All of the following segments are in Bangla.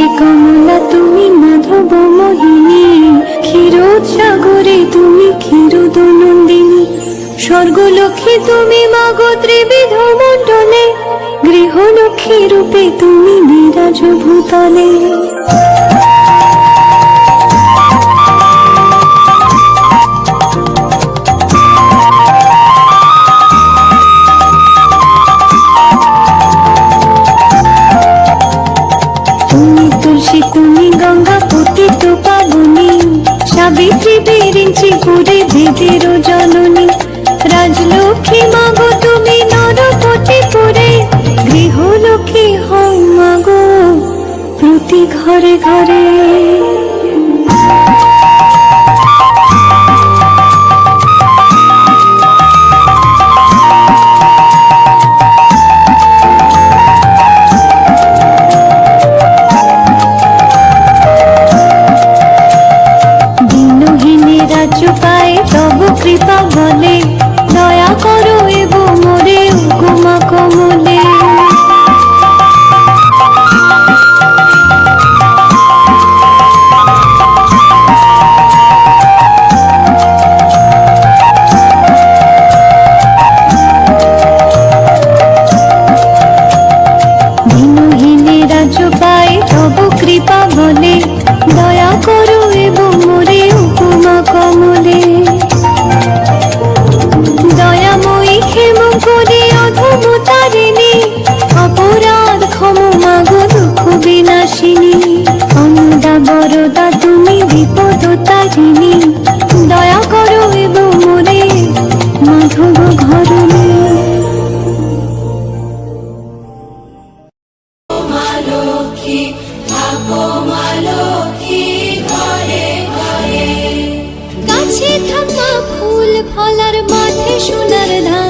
কে কমলা, তুমি মাধব মোহিনী। ক্ষীরোদ সাগরে তুমি ক্ষীরোদ নন্দিনী। স্বর্গলক্ষ্মী তুমি মাগ ত্রিবিধ মণ্ডলে। গৃহলক্ষ্মী রূপে তুমি বিরাজ ভূতলে। সাবিত্রী বেরিঞ্চি ঘুরে বেদের জননী। রাজলক্ষ্মী মাগো, তুমি নরপতি পুরে। গৃহলক্ষ্মী হও মাগো, প্রতি ঘরে ঘরে। তুমি বিপদ তারিণী দয়া করো এবং মোরে, মাধব ঘরণী। গাছে থাকা ফুল, ফলার মাঠে সোনার ধান।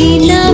imaginar.